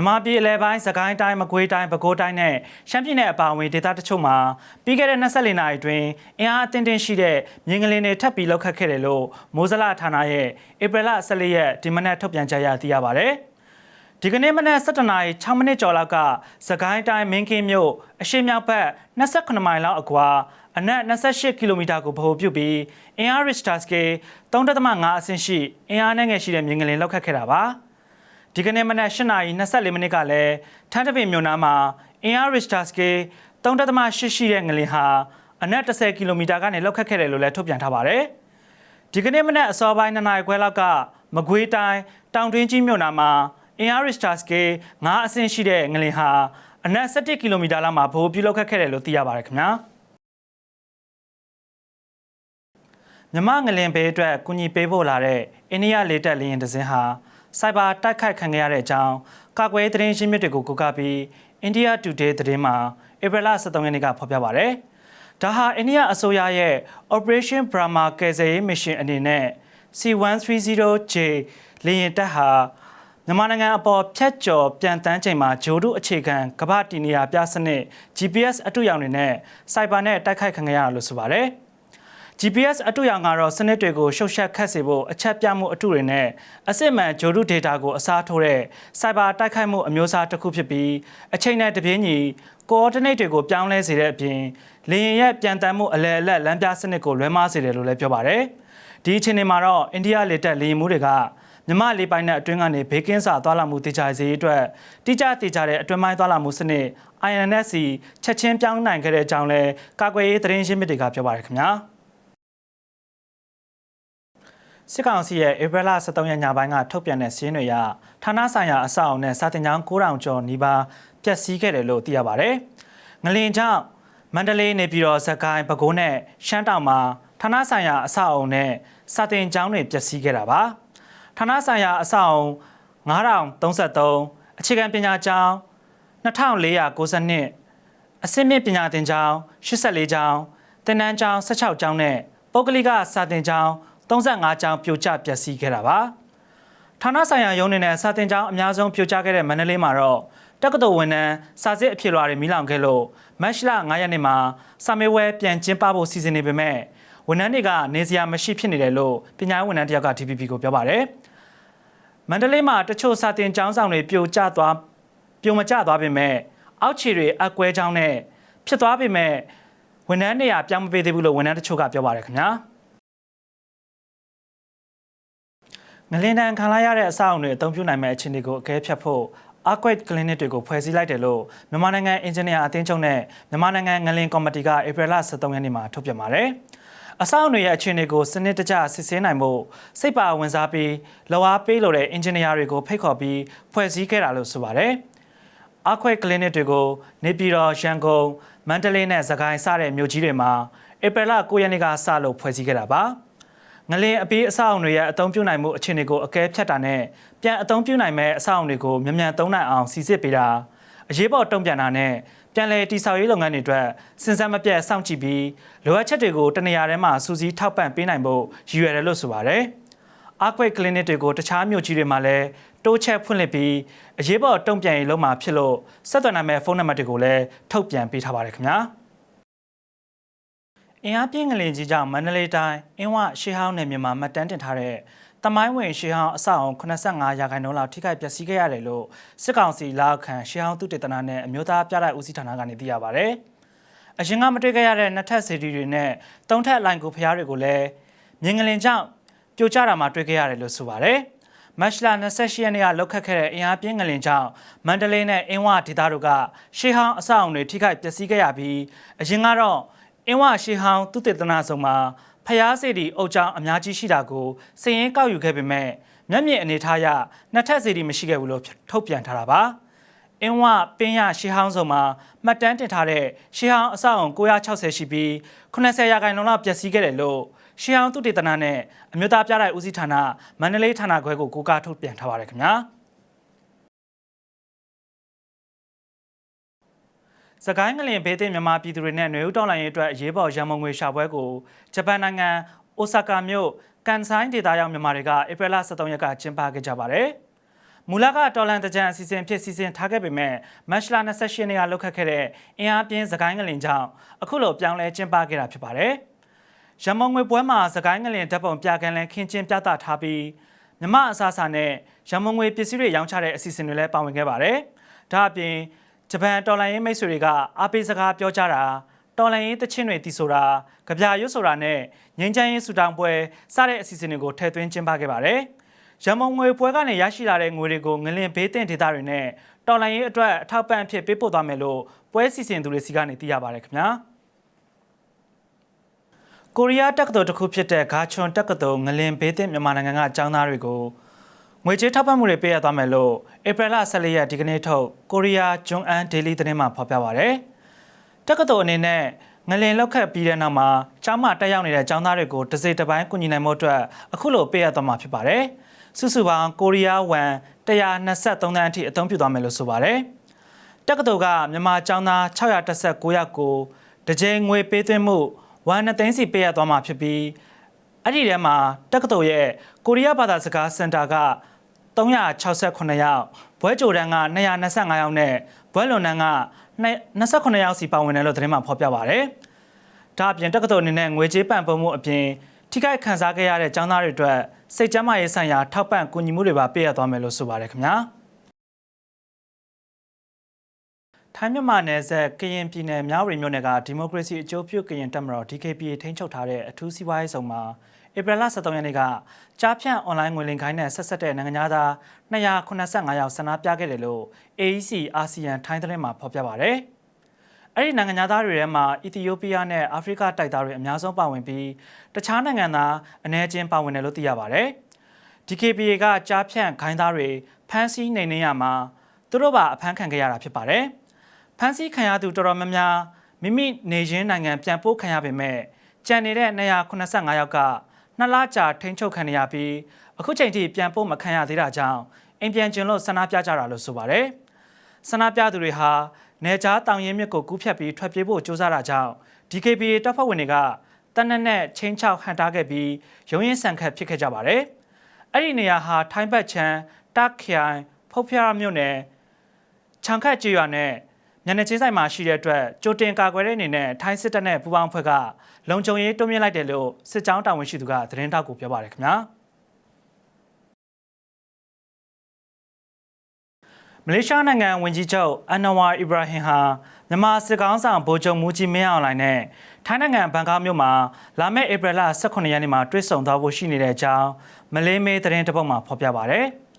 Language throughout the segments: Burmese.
မြန်မာပြည်အလဲပိုင်းစကိုင်းတိုင်းမကွေးတိုင်းပဲခူးတိုင်းနဲ့ရှမ်းပြည်နယ်အပါအဝင်ဒေသတချို့မှာပြီးခဲ့တဲ့24နာရီအတွင်းအင်အားအသင့်တင်ရှိတဲ့မြင်းကလေးတွေထပ်ပြီးလောက်ခတ်ခဲ့တယ်လို့မိုးစလဌာနရဲ့ဧပြီလ14ရက်ဒီမနက်ထုတ်ပြန်ချက်ရသိရပါဗျ။ဒီကနေ့မနက်7:00နာရီ6မိနစ်ကျော်လောက်ကစကိုင်းတိုင်းမင်းကင်းမြို့အရှေ့မြောက်ဘက်28မိုင်လောက်အကွာအနက်28ကီလိုမီတာကိုဗဟိုပြုပြီးအင်အားရစ်တာစကေ3.5အဆင့်ရှိအင်အားနဲ့ငယ်ရှိတဲ့မြင်းကလေးလောက်ခတ်ခဲ့တာပါ။ ဒီကနေ့မနက်8:24မိနစ်ကလည်းထန်းတပင်မြို့နားမှာအင်အားရစ်တာစကေ3.8ရှိတဲ့ငလင်ဟာအနက်10ကီလိုမီတာကနေလောက်ခတ်ခဲ့တယ်လို့လည်းထုတ်ပြန်ထားပါတယ်။ဒီကနေ့မနက်အစောပိုင်း2နာရီခွဲလောက်ကမကွေးတိုင်းတောင်တွင်းကြီးမြို့နာမှာအင်အားရစ်တာစကေ9အဆင့်ရှိတဲ့ငလင်ဟာအနက်17ကီလိုမီတာလောက်မှာဘိုးပြုလုပ်ခတ်ခဲ့တယ်လို့သိရပါတယ်ခင်ဗျာမြမငလင်ဘေးအတွက်ကုညီပေးဖို့လာတဲ့အိန္ဒိယလေတပ်လေယာဉ်တစ်စင်းဟာ စိုက်ဘာတိုက်ခိုက်ခံခဲ့ရတဲ့အကြောင်းကာကွယ်ရေးသတင်းရှင်းမြစ်တွေကိုကိုးကားပြီး India Today သတင်းမှာဧပြီလ23ရက်နေ့ကဖော်ပြပါဗျ။ဒါဟာအိန္ဒိယအစိုးရရဲ့ Operation Brahma ကယ်ဆယ်ရေးမစ်ရှင်အနေနဲ့ C130J လေယာဉ်တပ်ဟာမြန်မာနိုင်ငံအပေါ်ဖြတ်ကျော်ပြန်တန်းချိန်မှာဂျိုဒုအခြေခံကမ္ဘာတီနေယာပြစနစ် GPS အတူရောင်တွေနဲ့စိုက်ဘာနဲ့တိုက်ခိုက်ခံခဲ့ရတာလို့ဆိုပါတယ်။ GPS အတူရောင်ကတော့စနစ်တွေကိုရှုပ်ရှက်ခတ်စေဖို့အချက်ပြမှုအတူတွေနဲ့အစစ်မှန်ဂျိုဒုဒေတာကိုအစားထိုးတဲ့စိုက်ဘာတိုက်ခိုက်မှုအမျိုးအစားတစ်ခုဖြစ်ပြီးအချိန်နဲ့တပြေးညီ coordinate တွေကိုပြောင်းလဲစေတဲ့အပြင်လေယာဉ်ရဲ့ပြန်တမ်းမှုအလဲအလက်လမ်းပြစနစ်ကိုလွဲမှားစေတယ်လို့လည်းပြောပါတယ်။ဒီအချိန်မှာတော့အိန္ဒိယလေတပ်လေယာဉ်မှုတွေကမြမလေးပိုင်းနဲ့အတွင်းကနေဘေးကင်းစာသွားလာမှုတည်ကြစေရေးအတွက်တိကျတည်ကြတဲ့အတွင်းပိုင်းသွားလာမှုစနစ် INSC ချက်ချင်းပြောင်းနိုင်ခဲ့တဲ့အကြောင်းလဲကာကွယ်ရေးသတင်းရှင်းမြစ်တွေကပြောပါတယ်ခင်ဗျာ။ စစ်ကောင်စီရဲ့ဧပြီလ23ရက်ညပိုင်းကထုတ်ပြန်တဲ့စီးရင်တွေအရဌာနဆိုင်ရာအဆောက်အအုံနဲ့စာတင်ကျောင်း9000ကျော်နီးပါးပျက်စီးခဲ့တယ်လို့သိရပါဗျ။ငလင်ကြောင့်မန္တလေးနေပြည်တော်စကိုင်းပဲခူးနဲ့ရှမ်းတောင်မှာဌာနဆိုင်ရာအဆောက်အအုံနဲ့စာတင်ကျောင်းတွေပျက်စီးခဲ့တာပါ။ဌာနဆိုင်ရာအဆောက်အအုံ9033အခြေခံပညာကျောင်း2492အဆင့်မြင့်ပညာသင်ကျောင်း84ကျောင်းတင်နန်းကျောင်း16ကျောင်းနဲ့ပုဂ္ဂလိကစာတင်ကျောင်း 35ကျောင်းပြိုကျပျက်စီးခဲ့တာပါဌာနဆိုင်ရာရုံးနေနဲ့စာတင်ကျောင်းအများဆုံးပြိုကျခဲ့တဲ့မန္တလေးမှာတော့တက္ကသိုလ်ဝန်ထမ်းစာစစ်အဖြစ်လွှာတွေမိလောင်ခဲ့လို့မတ်လ9ရက်နေ့မှာစာမေးပွဲပြန်ကျင်းပဖို့စီစဉ်နေပေမဲ့ဝန်ထမ်းတွေကနေစရာမရှိဖြစ်နေတယ်လို့ပညာရေးဝန်ထမ်းတယောက်က TPP ကိုပြောပါတယ်မန္တလေးမှာတချို့စာတင်ကျောင်းဆောင်တွေပြိုကျသွားပြိုမကျသွားပေမဲ့အောက်ခြေတွေအကွဲကျောင်းနဲ့ဖြစ်သွားပေမဲ့ဝန်ထမ်းနေရာပြောင်းမပေးသေးဘူးလို့ဝန်ထမ်းတချို့ကပြောပါတယ်ခင်ဗျာ။ ငလင်တန်ခံလိုက်ရတဲ့အဆောက်အုံတွေအသုံးပြုနိုင်မဲ့အခြေအနေကိုအကဲဖြတ်ဖို့ Arquette Clinic တွေကိုဖွဲ့စည်းလိုက်တယ်လို့မြန်မာနိုင်ငံအင်ဂျင်နီယာအသင်းချုပ်နဲ့မြန်မာနိုင်ငံငလင်ကော်မတီကဧပြီလ23ရက်နေ့မှာထုတ်ပြန်ပါတယ်။အဆောက်အအုံတွေရဲ့အခြေအနေကိုစနစ်တကျစစ်ဆေးနိုင်ဖို့စိတ်ပါဝင်စားပြီးလောအားပေးလို့တဲ့အင်ဂျင်နီယာတွေကိုဖိတ်ခေါ်ပြီးဖွဲ့စည်းခဲ့တာလို့ဆိုပါတယ်။ Arquette Clinic တွေကိုနေပြည်တော်ရန်ကုန်မန္တလေးနဲ့စကိုင်းစတဲ့မြို့ကြီးတွေမှာဧပြီလ9ရက်နေ့ကစလို့ဖွဲ့စည်းခဲ့တာပါ။ ငလင်အပေးအဆောက်အုံတွေရဲ့အသုံးပြုနိုင်မှုအခြေအနေကိုအကဲဖြတ်တာနဲ့ပြန်အသုံးပြုနိုင်မဲ့အဆောက်အုံတွေကိုမြန်မြန်သုံးနိုင်အောင်စီစစ်ပေးတာအရေးပေါ်တုံ့ပြန်တာနဲ့ပြန်လည်တိဆောက်ရေးလုပ်ငန်းတွေအတွက်စဉ်ဆက်မပြတ်စောင့်ကြည့်ပြီးလိုအပ်ချက်တွေကိုတနေရာထဲမှာစူးစီးထောက်ပံ့ပေးနိုင်ဖို့ရည်ရွယ်တယ်လို့ဆိုပါတယ်။အာကွိတ်ကလင်းနစ်တွေကိုတခြားမြို့ကြီးတွေမှာလည်းတိုးချက်ဖွင့်လှစ်ပြီးအရေးပေါ်တုံ့ပြန်ရေးလုပ်မှာဖြစ်လို့ဆက်သွယ်နိုင်မဲ့ဖုန်းနံပါတ်တွေကိုလည်းထုတ်ပြန်ပေးထားပါတယ်ခင်ဗျာ။ အင်အားပြင်းငလင်ကြီးကြောင့်မန္တလေးတိုင်းအင်းဝရှေးဟောင်းနယ်မြေမှာမှတ်တမ်းတင်ထားတဲ့တမိုင်းဝင်ရှေးဟောင်းအဆောက်အုံ85ရာခိုင်နှုန်းလောက်ထိခိုက်ပျက်စီးခဲ့ရတယ်လို့စစ်ကောင်စီလက်အောက်ခံရှေးဟောင်းသုတေသနနဲ့အမျိုးသားပြတိုက်ဦးစီးဌာနကနေသိရပါဗျ။အရင်ကမတွေ့ခဲ့ရတဲ့နှစ်ထပ်စီဒီတွေနဲ့သုံးထပ်လိုင်ကိုဖျားတွေကိုလည်းမြင်းငလင်ကြောင့်ပြိုကျတာမှတွေ့ခဲ့ရတယ်လို့ဆိုပါတယ်။မတ်လ28ရက်နေ့ကလောက်ခတ်ခဲ့တဲ့အင်အားပြင်းငလင်ကြောင့်မန္တလေးနဲ့အင်းဝဒေသတို့ကရှေးဟောင်းအဆောက်အုံတွေထိခိုက်ပျက်စီးခဲ့ရပြီးအရင်ကတော့ အင်းဝရှေဟောင်းသူတေသနာဆောင်မှာဖျားစီတီအုပ်ချောင်းအများကြီးရှိတာကိုစည်ရင်ကောက်ယူခဲ့ပေမဲ့မျက်မြင်အနေထားရနှစ်ထပ်စီတီမရှိခဲ့ဘူးလို့ထုတ်ပြန်ထားတာပါအင်းဝပင်းရရှေဟောင်းဆောင်မှာမှတ်တမ်းတင်ထားတဲ့ရှေဟောင်းအဆောက်အုံ960ရှိပြီး80ရာခိုင်နှုန်းလောက်ပျက်စီးခဲ့တယ်လို့ရှေဟောင်းသူတေသနာနဲ့အမျိုးသားပြတိုက်ဦးစီးဌာနမန္တလေးဌာနခွဲကိုကိုးကားထုတ်ပြန်ထားပါတယ်ခင်ဗျာ။ စကိုင်းငလင်ဘေးသင့်မြန်မာပြည်သူတွေနဲ့နွေဦးတောင်လိုင်းရေးအတွက်အရေးပေါ်ရန်မုံငွေရှာပွဲကိုဂျပန်နိုင်ငံအိုဆာကာမြို့ကန်ဆိုင်ဒေသရောက်မြန်မာတွေကဧပြီလ23ရက်ကကျင်းပခဲ့ကြပါတယ်မူလကတော်လန်တကြံအစီအစဉ်ဖြစ်စီစဉ်ထားခဲ့ပေမဲ့မတ်လ28ရက်နေ့ကလောက်ခတ်ခဲ့တဲ့အင်အားပြင်းစကိုင်းငလင်ကြောင့်အခုလိုပြောင်းလဲကျင်းပခဲ့တာဖြစ်ပါတယ်။ရမုံငွေပွဲမှာစကိုင်းငလင်ဓာတ်ပုံပြကန်းလန်ခင်းချင်းပြသထားပြီးမြမအစားအစာနဲ့ရမုံငွေပစ္စည်းတွေရောင်းချတဲ့အစီအစဉ်တွေလည်းပါဝင်ခဲ့ပါတယ်။ဒါအပြင် ဂျပန်တော်လိုင်းရေးမိတ်ဆွေတွေကအားပေးစကားပြောကြတာတော်လိုင်းရေးတချင်းတွေတီဆိုတာကြပြရွတ်ဆိုတာနဲ့ငင်းချမ်းရေးဆူတောင်းပွဲစတဲ့အစီအစဉ်တွေကိုထည့်သွင်းကျင်းပခဲ့ပါတယ်။ရမုံငွေပွဲကနေရရှိလာတဲ့ငွေတွေကိုငလင်ဘေးတင်ဒေသတွေနဲ့တော်လိုင်းရေးအတွက်အထောက်ပံ့အဖြစ်ပေးပို့သွားမယ်လို့ပွဲစီစဉ်သူတွေစီကနေသိရပါတယ်ခင်ဗျာ။ကိုရီးယားတက္ကသိုလ်တစ်ခုဖြစ်တဲ့ဂါချွန်တက္ကသိုလ်ငလင်ဘေးတင်မြန်မာနိုင်ငံကအကြောင်းသားတွေကို ငွေကြေးထောက်ပံ့မှုတွေပေးရသွားမယ်လို့ဧပြီလ14ရက်ဒီကနေ့ထုတ်ကိုရီးယားဂျွန်အန်ဒေးလီသတင်းမှာဖော်ပြပါဗျ။တက္ကသိုလ်အနေနဲ့ငလင်လောက်ခတ်ပြီးတဲ့နောက်မှာကျောင်းမှာတက်ရောက်နေတဲ့ကျောင်းသားတွေကိုတစ်စိတ်တစ်ပိုင်းကူညီနိုင်မှုအတွက်အခုလိုပေးရသွားမှာဖြစ်ပါတယ်။စုစုပေါင်းကိုရီးယားဝမ်123တန်းအထိအသုံးပြုသွားမယ်လို့ဆိုပါတယ်။တက္ကသိုလ်ကမြန်မာကျောင်းသား619ယောက်ကိုတစ်ကြိမ်ငွေပေးသွင်းမှုဝန်နှစ်သိန်းစီပေးရသွားမှာဖြစ်ပြီးအဲ့ဒီထဲမှာတက္ကသိုလ်ရဲ့ကိုရီးယားဘာသာစကားစင်တာက 368ယောက်ဘွဲကြိုတန်းက225ယောက်နဲ့ဘွဲလွန်တန်းက28ယောက်စီပါဝင်တယ်လို့သတင်းမှာဖော်ပြပါဗျ။ဒါအပြင်တက္ကသိုလ်အနေနဲ့ငွေကြေးပံ့ပိုးမှုအပြင်ထိခိုက်ခံစားခဲ့ရတဲ့ကျောင်းသားတွေအတွက်စိတ်ကျန်းမာရေးဆိုင်ရာထောက်ပံ့ကူညီမှုတွေပါပေးရသွားမယ်လို့ဆိုပါတယ်ခင်ဗျာ။ထိုင်းမြန်မာနယ်စပ်ကရင်ပြည်နယ်မြဝတီမြို့နယ်ကဒီမိုကရေစီအကျိုးပြုကရင်တပ်မတော် DKPA ထိန်းချုပ်ထားတဲ့အထူးစီးပွားရေးဆောင်မှာ ဧပြီလ23ရက်နေ့ကကြားဖြန့်အွန်လိုင်းငွေလိမ်ခိုင်းတဲ့ဆက်ဆက်တဲ့နိုင်ငံသား285ယောက်ဆန္ဒပြခဲ့တယ်လို့ AEC အာဆီယံထိုင်းသတင်းမှာဖော်ပြပါဗျ။အဲ့ဒီနိုင်ငံသားတွေထဲမှာအီသီယိုးပီးယားနဲ့အာဖရိကတိုက်သားတွေအများဆုံးပါဝင်ပြီးတခြားနိုင်ငံသားအနည်းချင်းပါဝင်တယ်လို့သိရပါဗျ။ DKPA ကကြားဖြန့်ခိုင်းသားတွေဖမ်းဆီးနေနေရမှာသူတို့ပါအဖမ်းခံခဲ့ရတာဖြစ်ပါတယ်။ဖမ်းဆီးခံရသူတော်တော်များများမိမိနေရင်းနိုင်ငံပြန်ပို့ခံရပေမဲ့ကြံနေတဲ့285ယောက်က နှစ်လကြာထိန်းချုပ်ခံရပြီးအခုချိန်ထိပြန်ပို့မခံရသေးတာကြောင့်အိမ်ပြန်ကျင်လို့ဆန္ဒပြကြတာလို့ဆိုပါတယ်။ဆန္ဒပြသူတွေဟာနေကြားတောင်ရင်မြစ်ကိုကူးဖြတ်ပြီးထွက်ပြေးဖို့ကြိုးစားတာကြောင့် DKBA တပ်ဖွဲ့ဝင်တွေကတနက်နဲ့ချင်းချောက်ဟန်တားခဲ့ပြီးရုံးရင်ဆန်ခတ်ဖြစ်ခဲ့ကြပါတယ်။အဲ့ဒီနေရာဟာထိုင်းဘက်ချမ်းတက်ခိုင်ဖုတ်ဖျားမြို့နယ်ခြံခတ်ကျွော်နဲ့ ညနေချင်းဆိုင်မှာရှိတဲ့အတွက်ကြိုတင်ကာကွယ်တဲ့အနေနဲ့ထိုင်းစစ်တပ်နဲ့ပူးပေါင်းဖွဲ့ကလုံခြုံရေးတွန်းမြင့်လိုက်တယ်လို့စစ်ကြောင်းတာဝန်ရှိသူကသတင်းတောက်ကိုပြောပါတယ်ခင်ဗျာမလေးရှားနိုင်ငံဝန်ကြီးချုပ်အန်နဝါအီဘရာဟင်ဟာမြန်မာစစ်ကောင်ဆောင်ဗိုလ်ချုပ်မူကြီးမင်းအောင်လှိုင်နဲ့ထိုင်းနိုင်ငံဘန်ကောက်မြို့မှာလာမယ့်ဧပြီလ18ရက်နေ့မှာတွေ့ဆုံသွားဖို့ရှိနေတဲ့အကြောင်းမလေးမေးသတင်းတစ်ပုဒ်မှာဖော်ပြပါဗျ။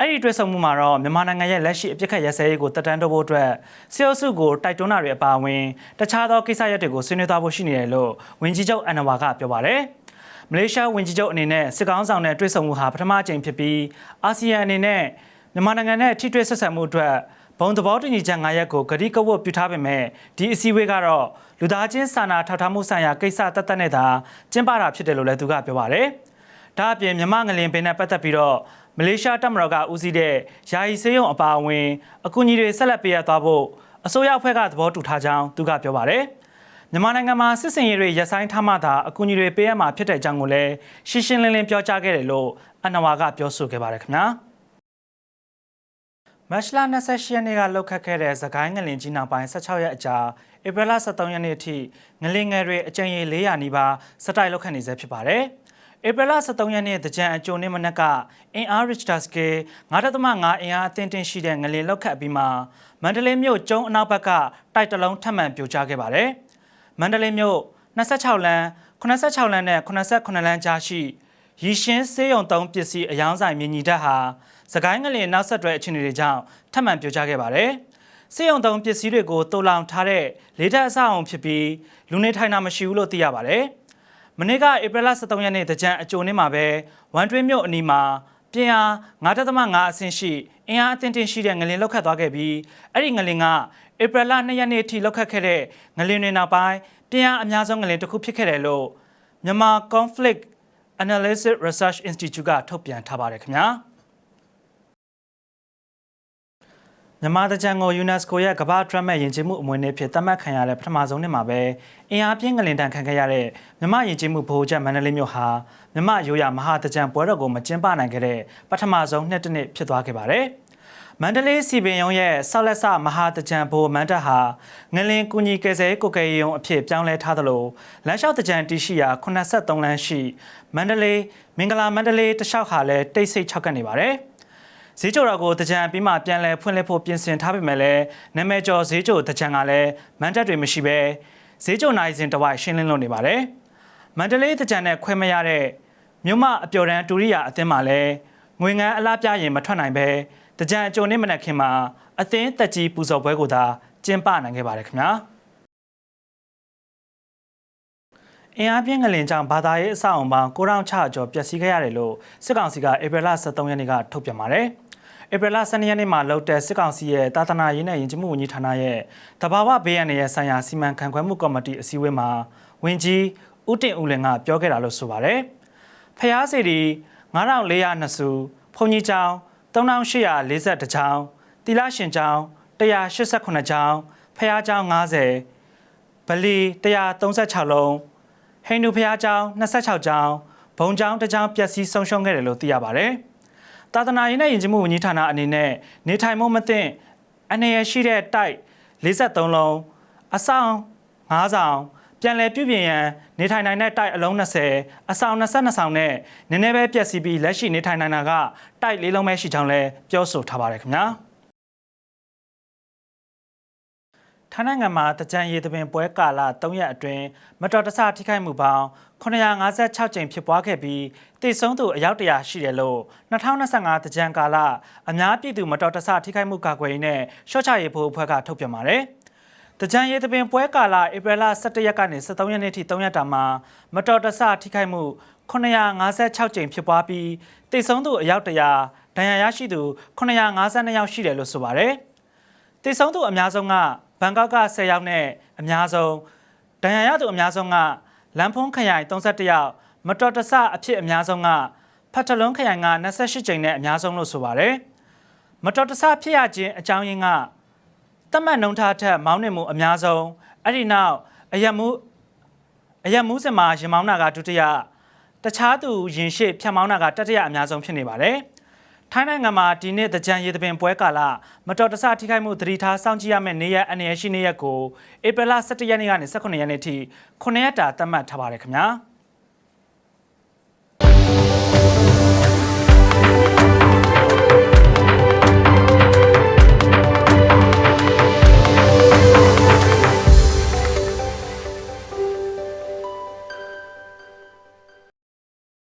အဲ့ဒီတွေ့ဆုံမှုမှာတော့မြန်မာနိုင်ငံရဲ့လက်ရှိအပြစ်ခတ်ရစဲရေးကိုတက်တန်းတိုးဖို့အတွက်စီအိုစုကိုတိုက်တွန်းတာတွေအပါအဝင်တခြားသောကိစ္စရပ်တွေကိုဆွေးနွေးသွားဖို့ရှိနေတယ်လို့ဝန်ကြီးချုပ်အန်နဝါကပြောပါတယ်။မလေးရှားဝန်ကြီးချုပ်အနေနဲ့စစ်ကောင်ဆောင်နဲ့တွေ့ဆုံမှုဟာပထမအကြိမ်ဖြစ်ပြီးအာဆီယံအနေနဲ့မြန်မာနိုင်ငံနဲ့ထိတွေ့ဆက်ဆံမှုအတွက်ဘုံသဘောတူညီချက်9ရပ်ကိုဂတိကဝတ်ပြုထားပေမဲ့ဒီအစည်းအဝေးကတော့လူသားချင်းစာနာထောက်ထားမှုဆိုင်ရာကိစ္စတသက်နဲ့သာကျင်းပတာဖြစ်တယ်လို့လည်းသူကပြောပါတယ်။ ဒါအပြင်မြမငလင်ပင်နဲ့ပတ်သက်ပြီးတော့မလေးရှားတပ်မတော်ကဦးစီးတဲ့ယာယီစေးရုံအပါအဝင်အကူအညီတွေဆက်လက်ပေးရသွားဖို့အစိုးရအဖွဲ့ကသဘောတူထားကြောင်းသူကပြောပါတယ်။မြန်မာနိုင်ငံမှာစစ်စင်ရေးတွေရပ်ဆိုင်းထားမှသာအကူအညီတွေပေးရမှာဖြစ်တဲ့အကြောင်းကိုလည်းရှင်းရှင်းလင်းလင်းပြောကြားခဲ့တယ်လို့အနဝါကပြောဆိုခဲ့ပါတယ်ခင်ဗျာ။မတ်လ28ရက်နေ့ကလှုပ်ခတ်ခဲ့တဲ့သခိုင်းငလင်ကြီးနောက်ပိုင်း16ရက်အကြာဧပြီလ23ရက်နေ့အထိငလင်ငယ်တွေအကြိမ်ရေ400နီးပါးစတိုက်လှုပ်ခတ်နေဆဲဖြစ်ပါတယ်။ ဧပြီလ23ရက်နေ့တကြံအကြိုနေ့မနက်ကအင်အား Richter scale 9.5အင်အားအသင့်တင်ရှိတဲ့ငလင်လောက်ခတ်ပြီးမှမန္တလေးမြို့ကျုံအနောက်ဘက်ကတိုက်တလုံးထပ်မံပြိုကျခဲ့ပါတယ်။မန္တလေးမြို့26လမ်း86လမ်းနဲ့89လမ်းကြားရှိရီရှင်းစေးရုံသုံးပစ္စည်းအယောင်းဆိုင်မြညီတက်ဟာစကိုင်းငလင်နောက်ဆက်တွဲအခြေအနေတွေကြောင့်ထပ်မံပြိုကျခဲ့ပါတယ်။စေးရုံသုံးပစ္စည်းတွေကိုတူလောင်ထားတဲ့လေတပ်အဆောက်အုံဖြစ်ပြီးလူနေထိုင်တာမရှိဘူးလို့သိရပါတယ်။ မနေ့ကဧပြီလ23ရက်နေ့တကြံအကြိုနေ့မှာပဲဝမ်တွင်းမြို့အနီးမှာပြင်အား9.5အဆင့်ရှိအင်အားအသင့်တင်ရှိတဲ့ငလင်လောက်ခတ်သွားခဲ့ပြီးအဲ့ဒီငလင်ကဧပြီလ2ရက်နေ့အထိလောက်ခတ်ခဲ့တဲ့ငလင်တွေနောက်ပိုင်းပြင်အားအများဆုံးငလင်တစ်ခုဖြစ်ခဲ့တယ်လို့မြန်မာ Conflict Analysis Research Institute ကထုတ်ပြန်ထားပါတယ်ခင်ဗျာ မမြန်မာတကြံကို UNESCO ရဲ့ကမ္ဘာ့ဒရက်မဲ့ယဉ်ကျေးမှုအမွေအနှစ်ဖြစ်သတ်မှတ်ခံရတဲ့ပထမဆုံးနှစ်မှာပဲအင်အားပြင်းငလင်တန်ခံခဲ့ရတဲ့မြန်မာယဉ်ကျေးမှုဗဟိုချက်မန္တလေးမြို့ဟာမြန်မာရိုးရာမဟာတကြံပွဲတော်ကိုမကျင်းပနိုင်ခဲ့တဲ့ပထမဆုံးနှစ်တစ်နှစ်ဖြစ်သွားခဲ့ပါတယ်။မန္တလေးစီပင်ရုံးရဲ့ဆောက်လက်ဆမဟာတကြံဘိုမန္တဟာငလင်ကူညီကယ်ဆယ်ရေးကိုကယ်ရေးရုံးအဖြစ်ပြောင်းလဲထားသလိုလမ်းလျှောက်တကြံတီရှိရာ83လမ်းရှိမန္တလေးမင်္ဂလာမန္တလေးတလျှောက်ဟာလည်းတိတ်ဆိတ်၆ကပ်နေပါတယ်။ ဈေးကြော်တော်ကိုတကြံပြီးမှပြန်လဲဖွင့်လှစ်ဖို့ပြင်ဆင်ထားပေမဲ့လည်းနာမည်ကျော်ဈေးကြော်တကြံကလည်းမန်တက်တွေမရှိဘဲဈေးကြော်နိုင်စဉ်တစ်ဝိုက်ရှင်းလင်းလို့နေပါတယ်။မန္တလေးတကြံနဲ့ခွဲမရတဲ့မြို့မအပျော်တန်းတူရိယာအသင်းမှာလည်းငွေငန်းအလားပြရင်မထွက်နိုင်ပဲတကြံအကြိုနေ့မနက်ခင်းမှာအသင်းတက်ကြီးပူဇော်ပွဲကိုသာကျင်းပနိုင်ခဲ့ပါတယ်ခင်ဗျာ။အင်အားပြင်းငလင်ကြောင့်ဘာသာရေးအဆောက်အုံပေါင်း9000ချကျော်ပျက်စီးခဲ့ရတယ်လို့စစ်ကောင်စီကဧပြီလ23ရက်နေ့ကထုတ်ပြန်ပါတယ်။ ဧပြီလ12ရက်နေ့မှာလုပ်တဲ့စစ်ကောင်စီရဲ့တာသနာရေးနဲ့ယဉ်ကျေးမှုဝန်ကြီးဌာနရဲ့တဘာဝဘေးရန်ရဲ့ဆိုင်ရာစီမံခန့်ခွဲမှုကော်မတီအစည်းအဝေးမှာဝန်ကြီးဦးတင်ဦးလင်ကပြောခဲ့တာလို့ဆိုပါတယ်။ဖျားစီဒီ9402စုဘုံကြီးကျောင်း3842ကျောင်းတီလာရှင်ကျောင်း189ကျောင်းဖျားကျောင်း90ဗလီ136လုံးဟိန္ဒူဘုရားကျောင်း26ကျောင်းဘုံကျောင်းတစ်ကျောင်းပျက်စီးဆုံးရှုံးခဲ့တယ်လို့သိရပါဗျ။ သာသနာရေးနဲ့ယဉ်ကျေးမှုဝန်ကြီးဌာနအနေနဲ့နေထိုင်မှုမသင့်အနေရရှိတဲ့တိုက်53လုံးအဆောင်9ဆောင်ပြန်လည်ပြုပြင်ရန်နေထိုင်နိုင်တဲ့တိုက်အလုံး20အဆောင်22ဆောင်နဲ့နည်းနည်းပဲပျက်စီးပြီးလက်ရှိနေထိုင်နိုင်တာကတိုက်လေးလုံးပဲရှိချောင်းလဲပြောဆိုထားပါတယ်ခင်ဗျာ။ ထိုင်းနိုင်ငံမှာတကြံရည်သပင်ပွဲကာလ3ရက်အတွင်းမတော်တဆထိခိုက်မှုပေါင်း956ကြိမ်ဖြစ်ပွားခဲ့ပြီးတိတ်ဆုံးသူအယောက်တရာရှိတယ်လို့2025တကြံကာလအများပြည်သူမတော်တဆထိခိုက်မှုကာကွယ်ရေးနဲ့ရှော့ချရေးဖို့အဖွဲ့ကထုတ်ပြန်ပါတယ်။တကြံရည်သပင်ပွဲကာလဧပြီလ17ရက်ကနေ23ရက်နေ့ထိ3ရက်တာမှာမတော်တဆထိခိုက်မှု956ကြိမ်ဖြစ်ပွားပြီးတိတ်ဆုံးသူအယောက်တရာဒဏ်ရာရရှိသူ952ယောက်ရှိတယ်လို့ဆိုပါတယ်။တည်ဆုံးသူအများဆုံးကဘ န်ကောက်က10ယောက်နဲ့အများဆုံးဒဏ်ရာရသူအများဆုံးကလမ်ဖုံးခရိုင်31ယောက်မတော်တဆအဖြစ်အများဆုံးကဖတ်တလွန်းခရိုင်က28ကြိမ်နဲ့အများဆုံးလို့ဆိုပါတယ်မတော်တဆဖြစ်ရခြင်းအကြောင်းရင်းကတတ်မှတ်နှုံထားထက်မောင်းနှင်မှုအများဆုံးအဲ့ဒီနောက်အယက်မှုအယက်မှုစင်မှာရင်မောင်းတာကဒုတိယတခြားသူရင်ရှိဖြတ်မောင်းတာကတတိယအများဆုံးဖြစ်နေပါတယ်။ ထိုင်းနိုင်ငံမှာဒီနေ့တကြံရေသပင်ပွဲကာလမတော်တဆထိခိုက်မှုသတိထားစောင့်ကြည့်ရမယ့်နေ့ရက်အနေရရှိနေ့ရက်ကိုဧပြီလ17ရက်နေ့ကနေ18ရက်နေ့ထိ9ရက်တာသတ်မှတ်ထားပါတယ်ခင်ဗျာ။